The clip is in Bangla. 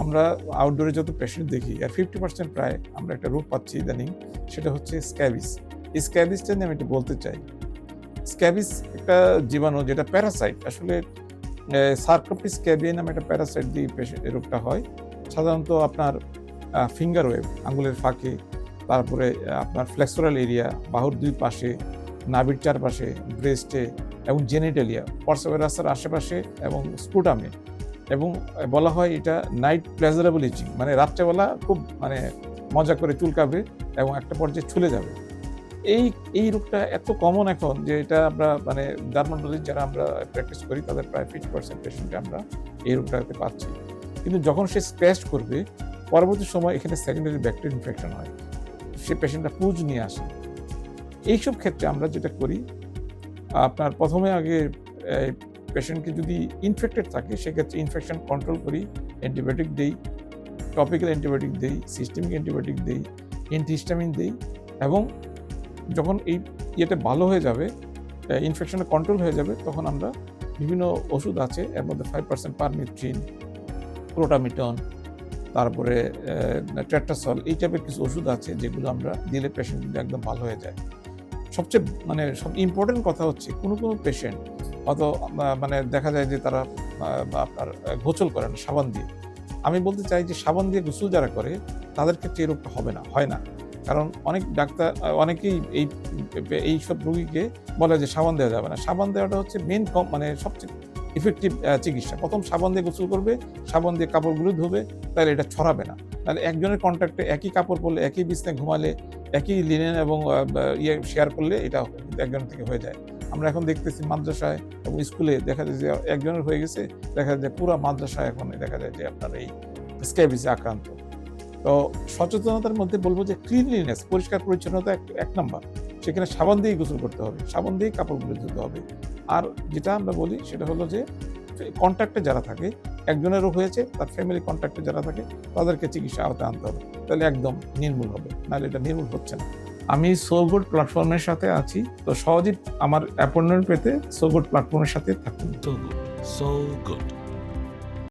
আমরা আউটডোরে যত পেশেন্ট দেখি, আর ফিফটি পার্সেন্ট প্রায় আমরা একটা রোগ পাচ্ছি ইদানিং, সেটা হচ্ছে স্ক্যাবিস এই স্ক্যাবিসটা নিয়ে আমি একটু বলতে চাই। স্ক্যাবিস একটা জীবাণু যেটা প্যারাসাইট আসলে সার্কোপিস স্ক্যাবিয়ে নামে একটা প্যারাসাইট দিয়ে পেশেন্ট রোগটা হয়। সাধারণত আপনার ফিঙ্গার ওয়েব আঙ্গুলের ফাঁকে, তারপরে আপনার ফ্লেক্সোরাল এরিয়া বাহুর দুই পাশে, নাভির চারপাশে ব্রেস্টে এবং জেনিটালিয়া পর্সোভেরাসের আশেপাশে এবং স্পুটামে এবং বলা হয় এটা নাইট প্লেজারেবল ইচিং মানে রাত্রেবেলা খুব মানে মজা করে চুলকাবে এবং একটা পর্যায়ে ছুলে যাবে। এই এই রোগটা এত কমন এখন যে এটা আমরা মানে ডার্মাটোলজি যারা আমরা প্র্যাকটিস করি, তাদের প্রায় ফিফটি পার্সেন্ট পেশেন্টকে আমরা এই রোগটাতে পাচ্ছি। কিন্তু যখন সে স্ক্র্যাচ করবে, পরবর্তী সময় এখানে সেকেন্ডারি ব্যাকটেরিয়া ইনফেকশন হয়। সে পেশেন্টটা পুজ নিয়ে আসে। এইসব ক্ষেত্রে আমরা যেটা করি, আপনার প্রথমে আগে পেশেন্টকে যদি ইনফেক্টেড থাকে, সেক্ষেত্রে ইনফেকশন কন্ট্রোল করি অ্যান্টিবায়োটিক দেই টপিক্যাল অ্যান্টিবায়োটিক দেই সিস্টেমিক অ্যান্টিবায়োটিক দেই অ্যান্টিহিস্টামিন দেই এবং যখন এই ইয়েটা ভালো হয়ে যাবে ইনফেকশনটা কন্ট্রোল হয়ে যাবে, তখন আমরা বিভিন্ন ওষুধ আছে, এর মধ্যে ফাইভ পার্সেন্ট পারমিট্রিন প্রোটামিটন তারপরে ট্রেটাসল এই টাইপের কিছু ওষুধ আছে যেগুলো আমরা দিলে পেশেন্ট একদম ভালো হয়ে যায়। সবচেয়ে মানে সব ইম্পর্টেন্ট কথা হচ্ছে কোনো কোনো পেশেন্ট আহ, মানে দেখা যায় যে তারা আপনার গোসল করে না সাবান দিয়ে। আমি বলতে চাই যে সাবান দিয়ে গোসল যারা করে তাদের ক্ষেত্রে এই রোগটা হবে না হয় না। কারণ অনেক ডাক্তার অনেকেই এই এই সব রোগীকে বলে যে সাবান দেওয়া যাবে না। সাবান দেওয়াটা হচ্ছে মেন কম মানে সবচেয়ে ইফেক্টিভ চিকিৎসা। প্রথম সাবান দিয়ে গোসল করবে সাবান দিয়ে কাপড়গুলো ধোবে তাহলে এটা ছড়াবে না। তাহলে একজনের কন্ট্যাক্টে একই কাপড় পরলে একই বিছনায় ঘুমালে একই লিনেন এবং ইয়ে শেয়ার করলে এটা একজন থেকে হয়ে যায়। আমরা এখন দেখতেছি মাদ্রাসায় এবং স্কুলে দেখা যায় যে একজনের হয়ে গেছে, দেখা যায় পুরো মাদ্রাসায় এখন দেখা যায় যে আপনার এই স্ক্যাবিসে আক্রান্ত। তো সচেতনতার মধ্যে বলব যে ক্লিনলিনেস পরিষ্কার পরিচ্ছন্নতা এক নাম্বার। সেখানে সাবান দিয়েই গোসল করতে হবে, সাবান দিয়েই কাপড়গুলো ধুতে হবে। আর যেটা আমরা বলি সেটা হলো যে কন্ট্যাক্টে যারা থাকে, একজনেরও হয়েছে, তার ফ্যামিলি কন্ট্যাক্টে যারা থাকে, তাদেরকে চিকিৎসা আওতায় আনতে হবে। তাহলে একদম নির্মূল হবে, নাহলে এটা নির্মূল হচ্ছে না। আমি সোগুড প্ল্যাটফর্মের সাথে আছি, তো সহজেই আমার অ্যাপয়েন্টমেন্ট পেতে সোগুড প্ল্যাটফর্মের সাথে থাকুন সো গুড.